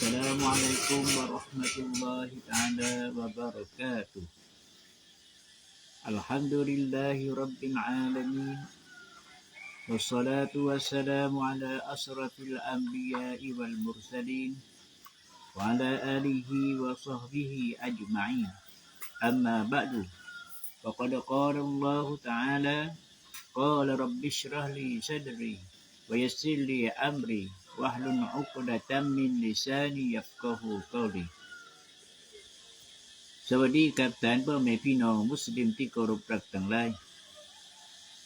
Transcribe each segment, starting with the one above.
السلام عليكم ورحمة الله تعالى وبركاته. الحمد لله رب العالمين والصلاة والسلام على أشرف الأنبياء والمرسلين وعلى آله وصحبه أجمعين. أما بعد فقد قال الله تعالى قال رب اشرح لي صدري ويسر لي أمري واحلل عقدة من لساني يفقه قولي สวัสดีครับท่านพ่อแม่พี่น้องมุสลิมที่เคารพรักทั้งหลาย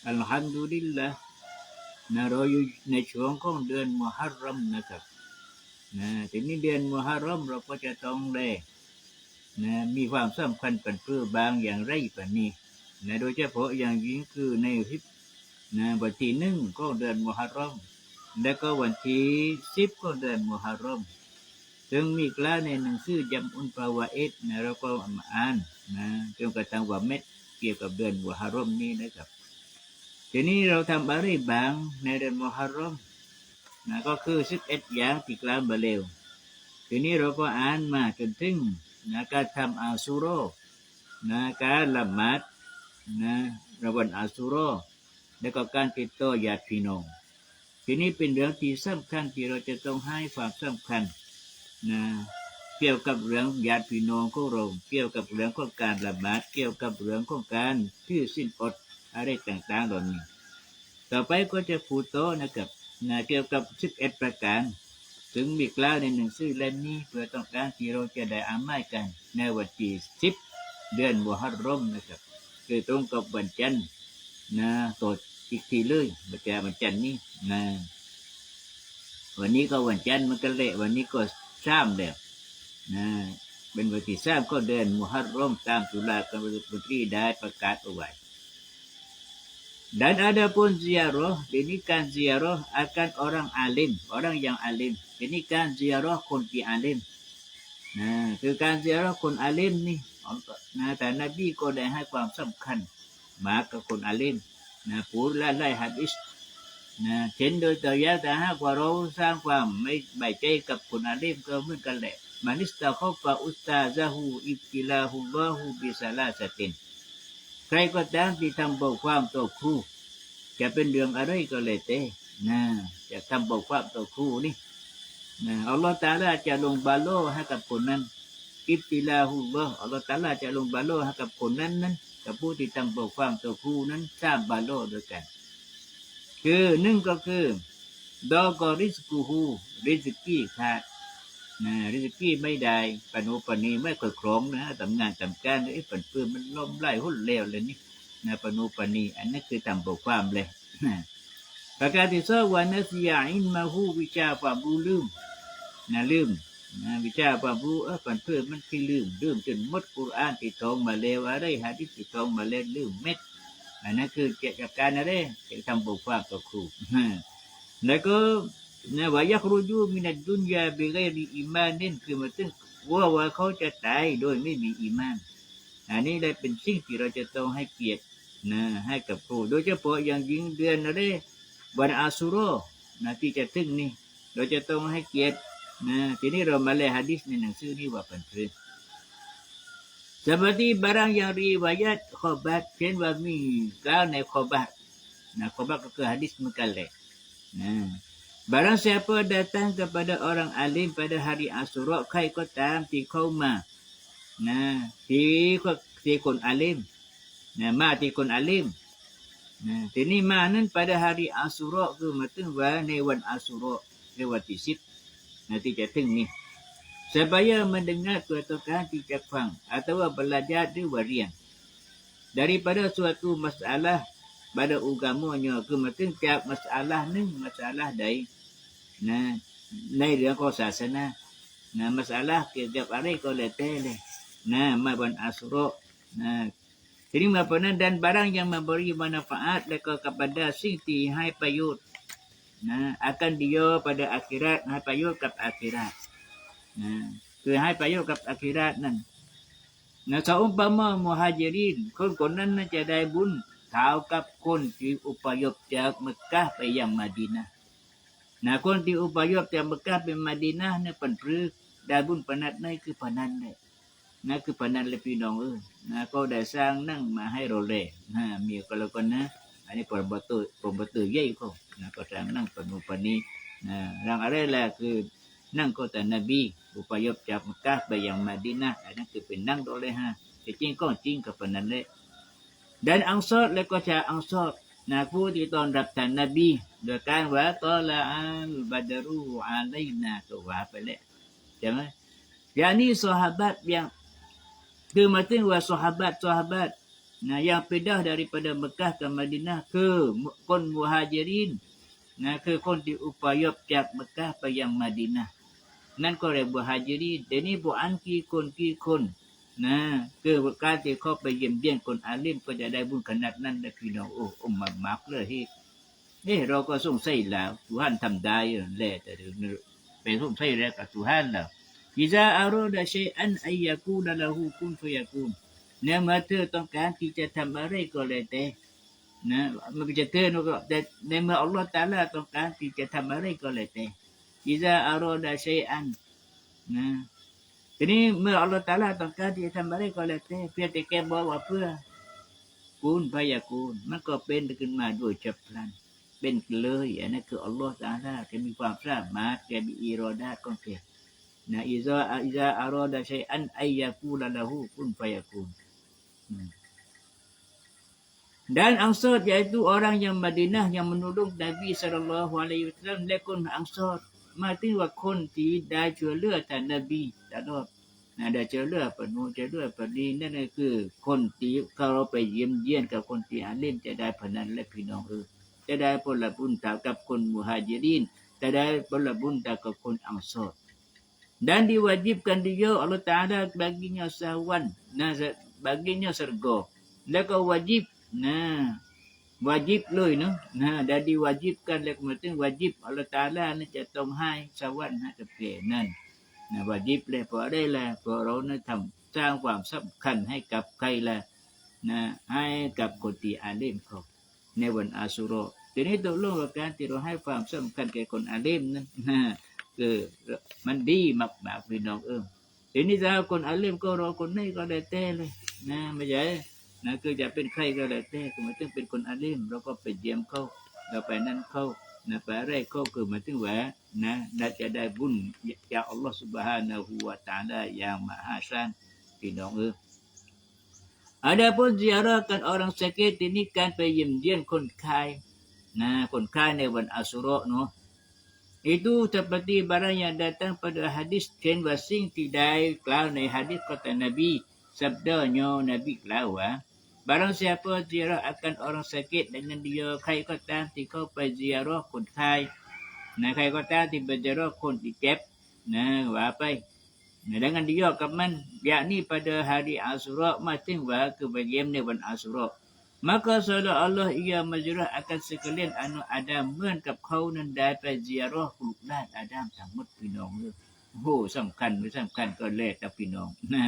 อัลฮัมดุลิลละนะเราอยู่ในช่วงของเดือนมุฮัรรอมนะครับนะทีนี้เดือนมุฮัรรอมเราก็จะต้องแลนะมีความสำคัญเป็นเพื่อบางอย่างไรปานนี้นะโดยเฉพาะอย่างยิ่งคือในฮิปนะวันที่หนึ่งของเดือนมุฮัรรอม และก็วันที่สิบก็เดือนมุฮัรรอมซึ่งมีกล่าวในหนังสือจำอุนปาวาเอตนะเราก็อามาอ่านนะจนกระทั่งว่าเม็ดเกี่ยวกับเดือนมุฮัรรอมนี้นะครับ ทีนี้เราทำอะไรบางในเดือนมุฮัรรอมนะก็คือสิบเอ็ดอย่างที่กล่าวมาเร็วทีนี้เราก็อ่านมาจนถึงนะการทำอาซูโรนะการละหมาดนะระวันอาซูโรแล้วก็การติดต่อญาติพี่น้อง ทีนี้เป็นเรื่องที่สำคัญที่เราจะต้องให้ความสำคัญนะเกี่ยวกับเรื่องญาติพี่น้องของเราเกี่ยวกับเรื่องของการละหมาดเกี่ยวกับเรื่องของการที่สิ้นอดอะไรต่างๆเหล่านี้ ต่อไปก็จะพูดโตนะครับนะเกี่ยวกับ11ประการ ถึงมีกล่าวในหนังสือเล่มนี้เพื่อต้องการที่เราจะได้อามัยกันในวันที่10เดือนมุฮัรรอมนะครับคือตรงกับวันจันทร์นะตด อีกทีเลยบัจาวันจันนี้นะวันนี้ก็วันจันทร์มันก็เละวันนี้ก็สามแล้วนะเป็นวันที่สามก็เดือนมุฮัรรอมตามตุลาการบุตรีได้ประกาศเอาไว้ Dan ada pun ziarah, ini kan ziarah akan orang alim, orang yang alim. Ini kan ziarah kun pi alim. Nah, คือการ ziarah คนอาลิมนี่นะแต่นบีก็ นะพูดและไล่ฮัดอิสนะเช่นโดยตัวยาแต่หากว่าเราสร้างความไม่ใบใจกับคนอาลิมก็เหมือนกันแหละมานิสตาเขาฟาอุสตาซาฮูอิบติลาฮุลลอฮูบิซาลาสตินใครก็ตามที่ทำบทความต่อครู จะเป็นเรื่องอะไรก็เลยแต่นะจะทำบทความต่อครูนี่นะอัลลอฮฺตาลาจะลงบาโลให้กับคนนั้นอิบติลาฮุลลอฮ์อัลลอฮฺตาลาจะลงบาโลให้กับคนนั้นนั้น กับผู้ที่ทำบทความต่อครูนั้นทราบบาโลด้วยกัน คือหนึ่งก็คือดอกริสกูฮูริสกี้ขาดนะริสกี้ไม่ได้ปนุปนีไม่ค่อยครองนะทำงานทำการไอ้ปันเปื้อนมันล้มไล่หุ่นเลวเลยนี่นะปนุปนีอันนั้นคือทำบทความเลยนะประการที่สองวันนัสยาอินมาฮูวิชาความรู้ลืมนะลืม นะวิชาความรู้เออปันเพื่อนมันคือลืมลืมจนมดกุรอานที่ท่องมาเลวอะไรหะดิษที่ท่องมาเลวลืมเม็ดอันนั้นคือเกี่ยวกับการอะไรที่ทำบทความต่อครูแล้วก็นะว่ายักรูจูมินัดดุนยาเบกรีอิมานนี่คือมาถึงว่าว่าเขาจะตายโดยไม่มีอีมาน อันนี้เลยเป็นสิ่งที่เราจะต้องให้เกียรตินะให้กับครูโดยเฉพาะอย่างยิ่งเดือนอะไรวันอาสุโรนะที่จะถึงนี่เราจะต้องให้เกียรติ นะทีนี้เรามาเลยหะดิษในหนังสือนี้ว่าเป็นเพื่อน seperti barang yang riwayat khobat เช่นว่ามีกล่าวใน khobat นะ khobat ก็คือหะดิษเหมือนกันเลย Nah, barang siapa datang kepada orang alim pada hari Asyura, kai ko tam ti kau ma. Nah, ti ko ti kon alim. Nah, ma ti kon alim. Nah, ti ni ma nan pada hari Asyura ke mateng wa ในวัน Asyura ในวั nanti jateng ni. Sebaya mendengar kuatakan tijak fang atau belajar di warian. Daripada suatu masalah pada ugamanya ke mungkin tiap masalah ni masalah dari na nai dia ko sasana na. Masalah ke tiap hari ko letele na maban asro na jadi mapana dan barang yang memberi manfaat leka kepada sing tihai payut. น์นะ akan dia pada akhirat ให้ประโยชน์กับอาคิราตนะคือให้ประโยชน์กับอาคิราตนั่นนะสอุปมามุฮัจรินคนคนนั้นน่าจะได้บุญเท่ากับคนที่อุปยพจากเมกกะไปยังมาดีนะนะคนที่อุปยพจากเมกกะไปมาดีนะเนี่ยเป็นพฤกได้บุญปนัดนั่นคือปนันเลยนั่นคือปนันเลยพี่น้องเออนะก็ได้สร้างนั่งมาให้เราเลยนะมีก็แล้วกันนะ นนี้ปรบตุปรบตุใหญ่เขานะก็สร้างนั่งปนุปนีนะร่างอะไรแหละคือนั่งก็แต่นบีอุปยพจากมักกะไปยังมาดีนะอันนั้นคือเป็นนั่งโดเลยฮะแต่จริงก็จริงกับปนันเลย dan ansar แล้วก็ชาอังซอรนะผู้ที่ตอนรับท่านนบีโดยการว่าตอละอัลบัดรูอาลัยนาก็ว่าไปแล้วใช่ไหมอย่างนี้สหบัต yang คือหมายถึงว่า sahabat sahabat nah yang pindah daripada Mekah ke Madinah ke kon muhajirin nah คือคนที่อพยพจากเมกะไปยังมาดินะห์นั่นก็เรียกว่าฮาจิรีนแต่นี่บุอันกี่คนกี่คนนะคือการที่เขาไปเยี่ยมเยียนคนอาลิมก็จะได้บุญขนาดนั้นนะพี่น้องโอ้อมมามากๆเลยที่นี่เราก็ส่งสัยแล้วทุฮันทำได้แหละแต่เดี๋ยวนี้เป็นสงสัยแล้วกับทุฮันแล้วอิจาอารดะชัยอันอายกูนละหูคุนฟยากูน เนี่ยเมื่อเธอต้องการที่จะทำอะไรก็เลยแต่นะมันจะเธอนะก็แต่ในเมื่ออัลลอฮฺตาลาต้องการที่จะทำอะไรก็เลยแต่อิจาอารดะชัยอันนะทีนี้เมื่ออัลลอฮฺตาลาต้องการที่จะทำอะไรก็แล้วแต่เพียงแต่แกบอกว่าเพื่อกูลพยากูลมันก็เป็นขึ้นมาโดยฉับพลัน เป็นเลยอันนั้นคืออัลลอฮฺตาลาแกมีความสามารถแกมีอิรอดาของแกนะอิซาอิซาอารอดะชัยอันอยากูลละหูกุนพยากูล Dan Ansar iaitu orang yang Madinah yang menolong Nabi sallallahu alaihi wasallam และคนอังซอรหมายถึงว่าคนที่ได้ช่วยเหลือท่านนบีตลอดนะได้ช่วยเหลือปนูช่วยเหลือปนีนั่นก็คือคนที่เขาเราไปเยี่ยมเยียนกับคนที่อาเล่นจะได้พนันและพี่น้องเออจะได้ผลบุญเท่ากับคนมุฮัจิรินจะได้ผลบุญเท่ากับคนอังซอร dan diwajibkan dia Allah Taala baginya sawan nah baginya surga แล้วก็วาจิบนะวาจิบเลยเนาะนะได้ดีวาจิบกันแล้วก็หมายถึงวาจิบอัลลอฮฺตาลานี่จะต้องให้สวรรค์ให้กับแกนั่นนะวาจิบเลยพราะได้ละพราะเราเนี่ยทำสร้างความสำคัญให้กับใครละนะให้กับคนที่อาเลมเขาในวันอาสุโรทีนี้ตกลงกับการที่เราให้ความสำคัญแก่คนอาเลมนั้นนะคือมันดีมากๆพี่น้องเอิมทีนี้ถ้าคนอาเลมก็รอคนนี้ก็ได้แต่เลย นะไม่ใช่นะคือจะเป็นใครก็ได้แต่คือมันต้องเป็นคนอาลิมเราก็ไปเยี่ยมเขาเราไปนั่นเขานะไปแรกเขาคือมันต้องแหวนะน่าจะได้บุญจากอัลลอฮฺสุบฮานะฮุวาตาได้อย่างมหาศาลพี่น้องเออ Adapun ziarahkan orang sakit ini kan ไปเยี่ยมเยียนคนไข้นะคนไข้ในวันอัสรอเนาะ Itu seperti barang yang datang pada hadis dan wasing tidak klau ใน hadis kata Nabi sabdanya Nabi klau ah Barang siapa ziarah akan orang sakit dengan dia ใครก็ตามที่เข้าไป ziarah คนไข้นะใครก็ตามที่ไป ziarah คนที่เจ็บนะว่าไป Nah, dengan dia kaman yakni pada hari Ashura matin wa kebagian ni wan Ashura maka seolah Allah ia majrah akan sekalian anu Adam เหมือนกับเขานั้นได้ไป ziarah ลูกหลานอาดัมทั้งหมดพี่น้องเลยโอ้สำคัญไม่สำคัญก็แล้วแต่พี่น้องนะ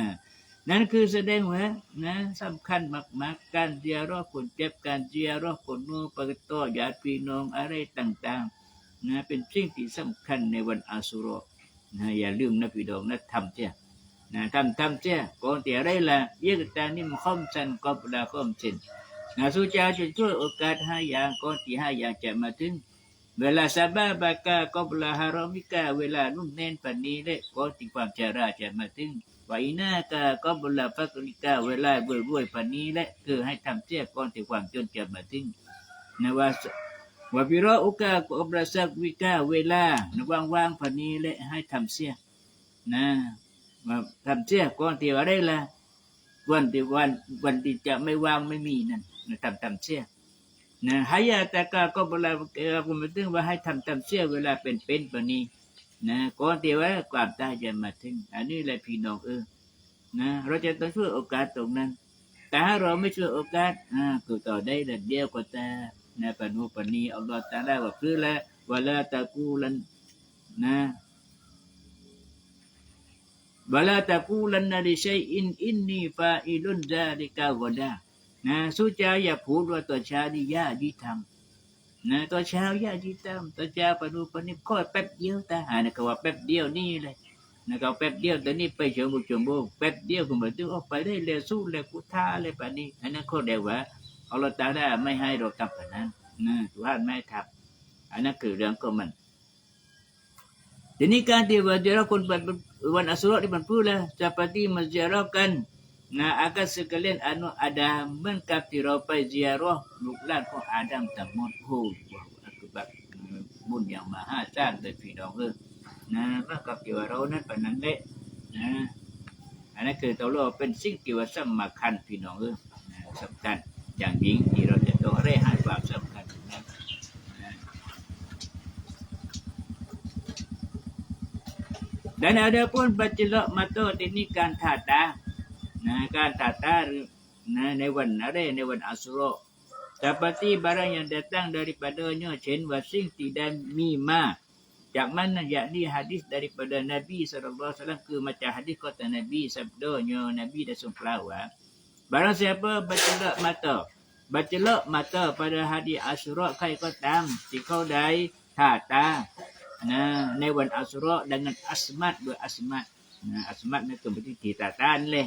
นั่นคือแสดงว่านะสำคัญมากๆการเจียรอคนเจ็บการเจียรอคนนู้ปกตอญาติพี่น้องอะไรต่างๆนะเป็นสิ่งที่สำคัญในวันอาสุรนะอย่าลืมนะพี่น้องนะทำเจ้านะทำทำเจ้าก่อนที่อะไรล่ะเยกตานี่มันข้อมชันก็เวลาข้อมชันนะสุจาจะช่วยโอกาสห้าอย่างก่อนที่ห้าอย่างจะมาถึงเวลาซาบาบากาก็เวลาฮารอมิกาเวลานุ่มแน่นปันนี้เลยก่อนที่ความจราจะมาถึง ว่าอินากาก็บุลาฟักริกาเวลาเบื่อรวยปันนี้และคือให้ทำเสียก่อนที่ความจนจะมาถึงนว่าว่าบิโรอุกาก็บราสักวิกาเวลาว่างว่างปันนี้และให้ทำเสียนะมาทำเสียก่อนที่ว่าได้ละวันที่วันวันที่จะไม่ว่างไม่มีนั่นนะทำทำเสียนะหายาตากาก็บุลาเออผมถึงว่าให้ทำทำเสียเวลาเป็นเป็นปันนี้ นะก่อนที่ว่าความตายจะมาถึง อันนี้แหละพี่น้องเออนะเราจะต้องช่วยโอกาสตรงนั้น แต่ถ้าเราไม่ช่วยโอกาสอ่าคือต่อได้แต่เดียวก็แต่นะปนุปนีเอัลอตาลาว่าคือละวะลาตะกูลันนะวลาตะกูลันนะลิชัยอินอินนีฟาอิลุนซาลิกาวดานะสุจาอย่าพูดว่าตัวชาดิยาดีทำ นะตอนเช้าญาติตามตอนเช้าปนุปนิบก็แป๊บเดียวแต่หานี่ยก็ว่าแป๊บเดียวนี่เลยนะครับแป๊บเดียวตอนนี้ไปชั่วโมงชั่วโมงแป๊บเดียวก็มาถึงออกไปได้เร็วสู้เร็วกุท่าเลยป่านนี้อันนั้นเขาเรียกว่าอัลลอฮฺตาลาไม่ให้เราทำแบบนั้นนะทุกท่านไม่ให้ทำอันนั้นคือเรื่องของมันทีนี้การที่ว่า ziarah คน pada วันอัสรอที่มันพูดแล้ว seperti menziarahkan nah akan sekalian anu ada เหมือนกับที่เราไป ziarah ลูกหลานของอาดัมทั้งหมดโอ้ว้าวอักบัรบุญอย่างมหาศาลเลยพี่น้องเออนะเมื่อกับที่ว่าเรานั้นปนนั้นแหละนะอันนั้นคือตัวเราเป็นสิ่งที่ว่าสำคัญพี่น้องเออนะสำคัญอย่างยิ่งที่เราจะต้องได้ให้ความสำคัญนะดังนะ Dan ada pun bercelok mata ini kan tata. Nah, kan tata nah, ในวันอะไรในวันอัสรอ Seperti barang yang datang daripadanya Chen wasing tidak mima จากมันนั้น yakni hadis daripada Nabi sallallahu alaihi wasallam ke macam hadis kata Nabi sabdanya Nabi dah sumpah Barang siapa bercelak mata bercelak mata pada hari Asyura kai ko tam si kau dai tata นะในวันอัสรอ dengan asmat dua asmat nah asmat ni tu berarti titatan leh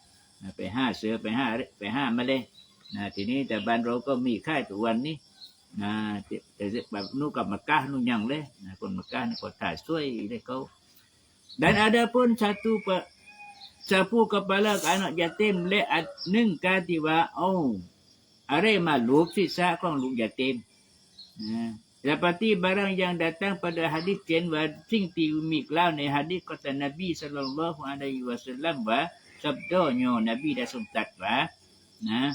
ไปห้าเสือไปห้าไปห้ามาเลยนะทีนี้แต่บ้านเราก็มีค่ายตัววันนี้นะแต่แบบนู้นกับมักกะนู้นยังเลยนะคนมักกะนี่ก็ถ่ายสวยเลยเขา dan ada pun satu pe, sapu kepala ke anak yatim le ad- หนึ่งกาติว่าโอ้อะไรมาลูบศีรษะของลูกยาติมนะ Seperti barang yang datang pada hadis Chen wa sing ti umi klau ใน hadis kata Nabi sallallahu alaihi wasallam wa sabdanya Nabi dah suntat wa nah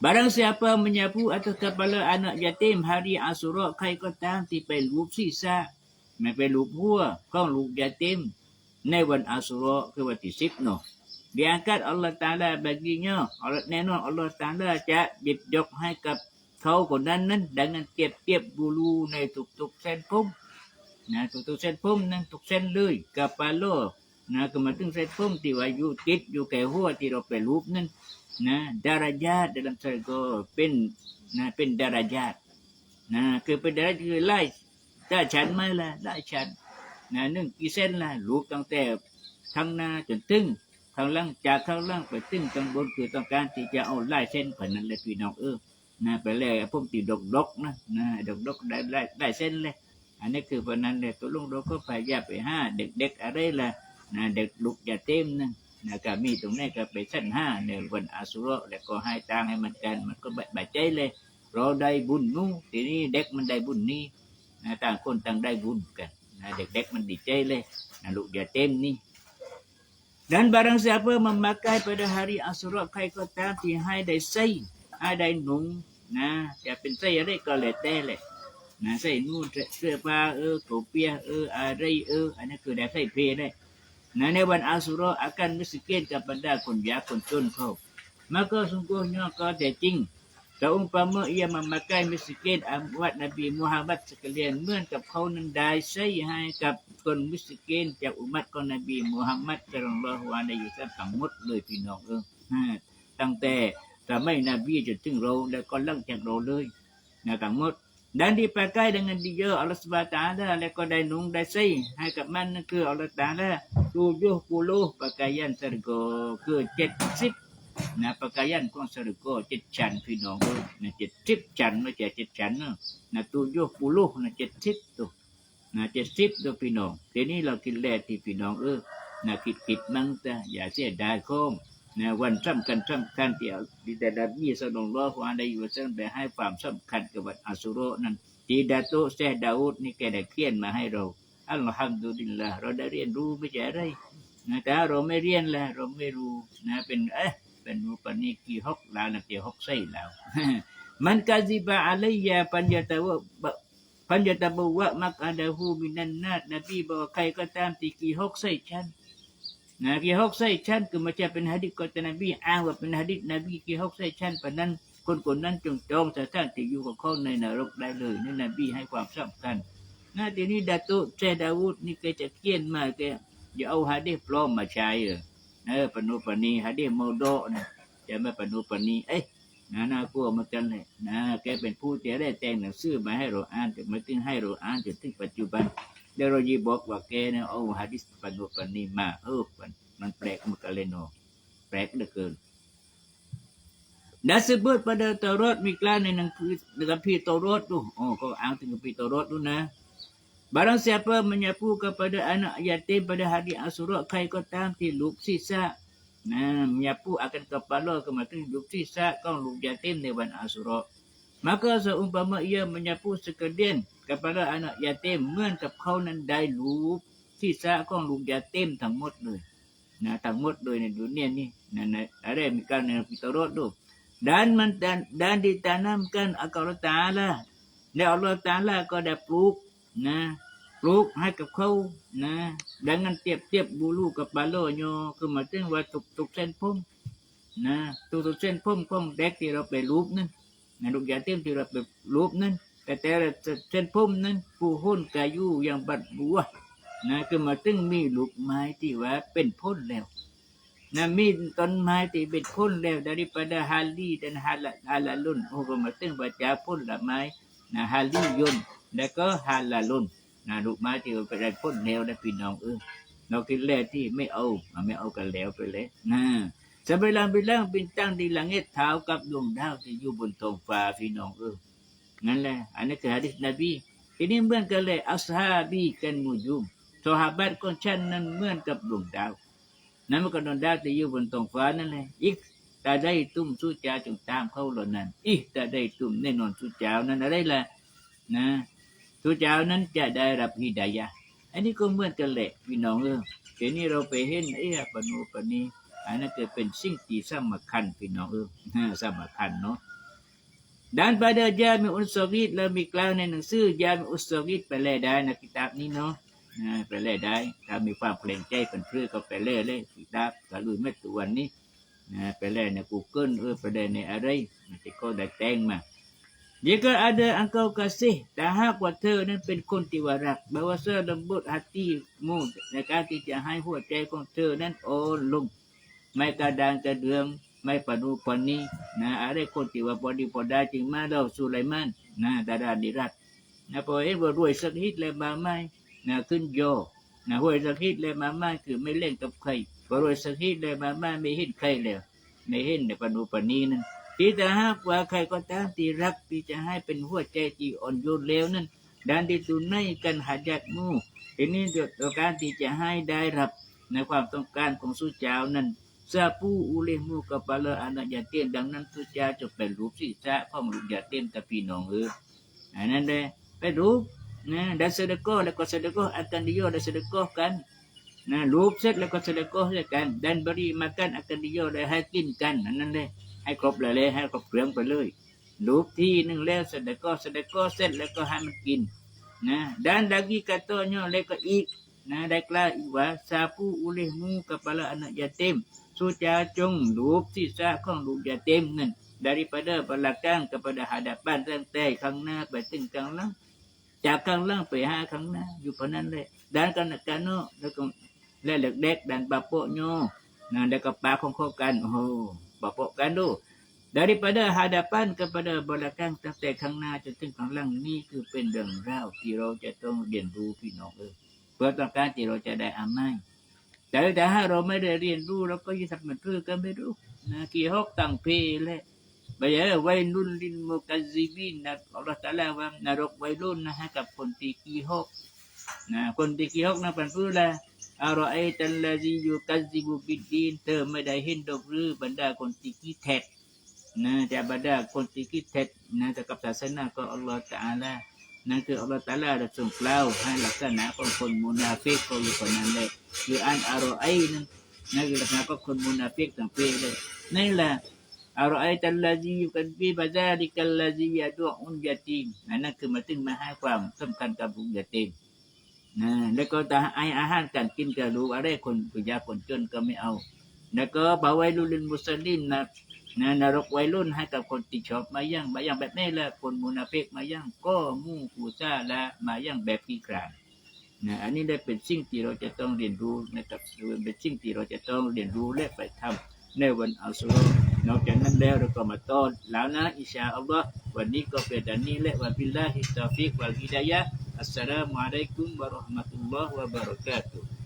Barang siapa menyapu atas kepala anak yatim hari Asyura kai ก็ตามที่ไปลูบศีรษะไม่ไปลูบหัวของลูกยาติมในวันอัสุรอคือวันที่สิบเนาะ diangkat Allah Taala baginya Allah แน่นอน Allah Taala จะหยิบยกให้กับเขาคนนั้นนั้น ดังนั้นเก็บเทียบบูรูในทุกๆเส้นผมนะทุกๆเส้นผมนั้นทุกเส้นเลยกับปาโล นะก็มาถึงเส้นผมที่ว่าอยู่ติดอยู่แก่หัวที่เราไปรูปนั้นนะดาราญาต dalam syurga เป็นนะเป็นดาราญาตนะคือเป็นดาราคือไล่ถ้าฉันไม่ละไล่ฉันนะหนึ่งกี่เส้นละลูกตั้งแต่ข้างหน้าจนถึงข้างล่างจากข้างล่างไปถึงข้างบนคือต้องการที่จะเอาไล่เส้นผ่านนั้นเลยพี่น้องเออนะไปเลยพวกตีดกดกๆนะนะดกดกๆได้ได้ได้เส้นเลยอันนี้คือวันนั้นเลยตัวลุงเราก็พยายามไปห้าเด็กๆอะไรล่ะ นะเด็กลูกอย่าเต็มนะนะก็มีตรงนี้ก็ไปชั้นห้าในวันอาสุรแล้วก็ให้ตังให้มันกัน มันก็บาดใจเลย เราได้บุญนู้ทีนี้เด็กมันได้บุญนี้นะต่างคนต่างได้บุญกันนะเด็กๆมันดีใจเลยนะลูกอย่าเต็มนี่ dan barang siapa memakai pada hari Asyura ใครก็ตามที่ให้ได้ใส่ให้ได้นุ่งนะจะเป็นใส่อะไรก็แล้วแต่แหละนะใส่นู่นเสื้อผ้าเออโกเปียเอออะไรเอออันนี้คือได้ใส่เพได้ Nah, ในวันอาสุรออาการมิสเกินกับบรรดาคนยากคนจนเขา maka sungguhnya kau jing seumpama ia memakai miskin amat Nabi Muhammad sekalian เหมือนกับเขานั้นได้ใช้ให้กับคนมิสเกินจากอุมัตของนบีมูฮัมมัดศ็อลลัลลอฮุอะลัยฮิวะซัลลัมทั้งมดเลยพี่น้องเออตั้งแต่สมัยนบีจนถึงเราแล้วก็หลังจากเราเลยนะทั้งมด ดังที่ปร dan dipakai นดีเยอะอัลลอฮฺ SWT Leka dainung dasi Hakat mana ke Allah Ta'ala Tujuh puluh pakaian serga Ke ปะเ sip นสรกคือเจ็ดสิบนะปากายันของสรุโกเจ็ดชั้นพี่น้องเนะเจ็ดสิบชั้นไม่ใช่เจ็ดชั้นเนอะนะตูโยปูลูกนะเจ็ดสิบตัวนะเจ็ดสิบตัวพี่น้องทีนี้เรากินแร่ที่พี่น้องเออนะคิดคิดมั่งแต่อย่าเสียดายโค้ง นะวันสำคัญสำคัญที่เอาที่แต่ดับยี่สนองล้อของอะไรอยู่ซึ่งไปให้ความสำคัญกับวันอัสุโรนั้นที่ดาโตเซดาอุดนี่แกได้เขียนมาให้เราอัลฮัมดุลิลลาห์เราได้เรียนรู้ไม่ใช่ไรนะแต่เราไม่เรียนแล้วเราไม่รู้นะเป็นเอ๊ะเป็นรูปนิกีฮกลาวนะเตียวฮกไส้แล้วมันกาซิบะอะไรยาปัญญาตะวะพันยตะบวะมักอาดาหูมินันนาดนบีบอกใครก็ตามที่กี่หกใส่ฉัน นะกี่หกใส่ฉันคือมันจะเป็นหะดิษของท่านบีอ้างว่าเป็นหะดิษนบีกี่หกใส่ฉันปนั้น คนคนนั้นจงจองสถานที่อยู่ของเขาในนรกได้เลยนี่นบีให้ความสำคัญนะทีนี้ดาตุเจดาวุธนี่แกจะเขียนมาแกอย่าเอาหะดิษปลอมมาใช้เออเออปนุปนีหะดิษโมโดนะจะไม่ปนุปนีเอ้ยนะน่ากลัวเหมือนกันเลยนะแกเป็นผู้ที่ได้แต่งหนังสือมาให้เราอ่านแต่ไม่ถึงให้เราอ่านจนถึงปัจจุบัน แล้วเรายีบอกว่าแกเนี่ยเอาฮะดิษปนุปนีมาเออมันมันแปลกเหมือนกันเลยเนาะแปลกเหลือเกิน Disebut pada Taurat Miklan ในหนังคือในคัมภีร์เตารถดูอ๋อก็อ้างถึงคัมภีร์เตารถดูนะ Barang siapa menyapu kepada anak yatim pada hari Asyura, ใครก็ตามที่ลูกศีรษะ Nah, menyapu akan kepala kematian hidup sisa kau luk yatim di wan asura. Maka seumpama ia menyapu sekalian กับพระอนัยาเต็มเมื่อนกับเขานั้นได้รู้ที่สะก้องลูกยาเต็มทั้งหมดเลยนะทั้งหมดเลยในดุนเนียนี่นะนะอะไรมีการในพิตรดดูด้านมันด้านดิตานำกันอัลกุรตาละแล้วอัลกุรตาละก็ได้ปลูกนะปลูกให้กับเขานะดังนั้นเทียบเทียบบูลูกับปาโลโยคือมาถึงว่าตุกตุกเส้นพุ่มนะตุกตุกเส้นพุ่มของเด็กที่เราไปรูปนั่นนะลูกยาเต็มที่เราไปรูปนั่น แต่แต่ละเส้นผมนั้นผู้หุ้นกายุอย่างบัดบัวนะคือหมายถึงมีลูกไม้ที่ว่าเป็นพ้นแล้วนะมีต้นไม้ที่เป็นพ้นแล้ว daripada hali dan halal halalun โอ้ก็มายถึงว่าจะพ้นละไม้นะฮาลียนแล้วก็ฮาลาลุนนะลูกไม้ที่มันไปได้พ้นแนวนะพี่น้องเออเราคิดแรกที่ไม่เอาไม่เอากันแล้วไปเลยนะจะไปลางไปล่างเป็นตั้งดีลังเอ็ดเท้ากับดวงดาวที่อยู่บนท้องฟ้าพี่น้องเออ นั่นแหละอันนี้คือฮะดิษนบี ทีนี้เหมือนกันเลยอัสฮาบีกันมุยุมสหบัตของฉันนั้นเหมือนกับดวงดาว นั่นมันก็ดวงดาวที่อยู่บนท้องฟ้านั่นแหละอีกแต่ได้ตุ้มสู้จาจงตามเขาเหล่านั้น อีกแต่ได้ตุ้มแน่นอนสู้จานั้นอะไรล่ะนะทุกเจ้านั้นจะได้รับฮิดายะอันนี้ก็เหมือนกันแหละพี่น้องเออทีนี้เราไปเห็นเอ๊ะปนูปนีอันนั้นเกิดเป็นสิ่งที่สำคัญพี่น้องเออสำคัญเนาะ Dan pada Jami Unsogit เรามีกล่าวในหนังสือ Jami Unsogit ไปแลได้นะกิตาบนี้เนาะไปแลได้ถ้ามีความเกรงใจเป็นเพื่อก็ไปแลเลยกิตาบกะลุยไม่ตัววันนี้ไปแลใน Google เออไปแลในอะไรที่เขาได้แต่งมา Jika ada engkau kasih, tak hak wata dan เป็นคนที่ว่ารัก bahasa lembut hatimu ในการที่จะให้หัวใจของเธอนั้นโอ้ลงไม่กระดานกระเดือง ไม่ปนูปนีนะอะไรคนที่ว่าพอดีพอได้จึงมาเราสุไลมานนะดาดาดิรัตนะพอเห็นว่ารวยสักนิดเลยมาไม่นะขึ้นโยนะรวยสักนิดเลยมาไม่คือไม่เล่นกับใครพอรวยสักนิดเลยมาไม่ไม่เห็นใครแล้วไม่เห็นในปนูปนีนั้นที่ถ้าหากว่าใครก็ตามที่รักที่จะให้เป็นหัวใจที่อ่อนโยนแล้วนั้นดันที่ตุนให้กันหาจัดมูทีนี้ตัวการที่จะให้ได้รับในความต้องการของสุเจ้านั้น sapu olehmu kepala anak yatim ดังนั้นสุเจ้าจะเป็นรูปศีรษะของลูกยาเต็มแต่พี่น้องเอออันนั้นเลยเป็นรูปนะ dan sedekah แล้วก็ sedekah akan dia dan sedekah kan นะรูปเสร็จแล้วก็ sedekah ด้วยกัน dan beri makan akan dia ได้ให้กินกันอันนั้นเลยให้ครบเลยเลยให้ครบเครื่องไปเลยรูปที่หนึ่งแล้วเสร็จก็เสร็จก็เสร็จแล้วก็ให้มันกินนะด้านดากีกาโตโยแล้วก็อีกนะได้กล่าวอีกว่าซาปูอุเลมูกับปลา anak yatim สุจาจงรูปศีรษะองลูกยาเต็ม นั่น daripada belakang kepada hadapan ตั้งแต่ข้างหน้าไปถึงข้างหลังจากข้างหลังไปหาข้างหน้าอยู่พนั้นเลยด้านกันกันโนาะแล้วก็และเด็กๆ dan bapaknya nah แล้วก็ป้าของเขากันโอ้โห bapak kandung daripada hadapan kepada belakang ตั้งแต่ข้างหน้าจนถึงข้างหลังนี่คือเป็นเรื่องราวที่เราจะต้องเรียนรู้พี่น้องเออเพื่อต้องการที่เราจะได้อามัย แต่แต่ถ้าเราไม่ได้เรียนรู้เราก็จะทำมันเพื่อก็ไม่รู้นะกี่ฮอกต่างเพเลยบางอย่างวัยรุ่นลินมุกัซิบินนะอัลลอฮฺตะอาลาว่านรกวัยรุ่นนะให้กับคนที่กี่ฮอกนะคนที่กี่ฮอกนะเป็นเพื่อละอารอไอตัลลาซียูกัซซิบุบิดดีนเธอไม่ได้เห็นดอกหรือบรรดาคนที่คิดแท็นะจากบรรดาคนที่คิดแท็กนะแต่กับศาสนาก็อัลลอฮฺตะอาลานั่นคืออัลลอฮฺตะอาลาได้ทรงกล่าวให้ลักษณะของคนมุนาฟิกก็อยู่คนนั้นเลย คืออันอารอไอนั้นนั่นคือลักษณะของคนมุนาฟิกต่างเพศเลยนั่นแหละอารอไอตัลลาซียุกันบีบาซาลิกัลลาซียาดุอุนยาตีมนั่นคือมาถึงมาให้ความสำคัญกับบุญยาตีมนะแล้วก็ถ้าให้อาหารการกินก็รู้อะไรคนผู้ยาคนจนก็ไม่เอา แล้วก็บาไวลุลินมุสลิมนะนะนรกไวยรุ่นให้กับคนที่ชอบมาย่างมาย่างแบบนี้แหละคนมุนาเฟกมาย่างก็มู่ฟูซาและมาย่างแบบขี้กลาด นะอันนี้ได้เป็นสิ่งที่เราจะต้องเรียนรู้นะครับเป็นสิ่งที่เราจะต้องเรียนรู้และไปทำในวันอัลสุรนอกจากนั้นแล้วเราก็มาต้อนแล้วนะอิชาอัลลอฮ์วันนี้ก็เป็นดันนี้และวะบิลลาฮิตตอฟิกวัลฮิดายะอัสสลามุอะลัยกุมวะเราะห์มะตุลลอฮ์วะบะเราะกาตุฮ์